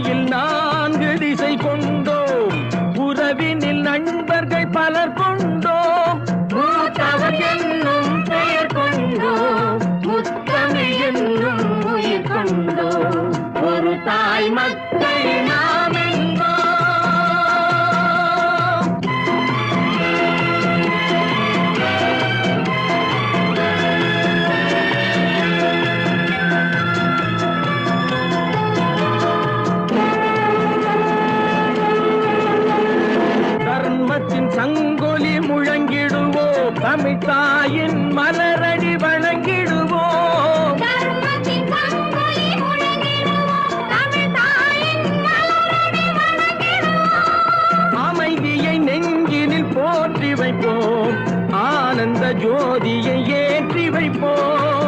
உறவில் நான்கு திசை கொண்டோம். உறவினில் நண்பர்கள் பலர் கொண்டோம். மூத்தவர் என்னும் பெயர் கொண்டோம். உயிர் கொண்டோம். ஒரு தாய் மக்கள் கிராமத்தின் சங்கொலி முழங்கிடுவோ தமிழ்தாயின் மலரடி வணங்கிடுவோ. அமைதியை நெஞ்சினில் போற்றி வைப்போம் ஆனந்த ஜோதியை ஏற்றி வைப்போம்.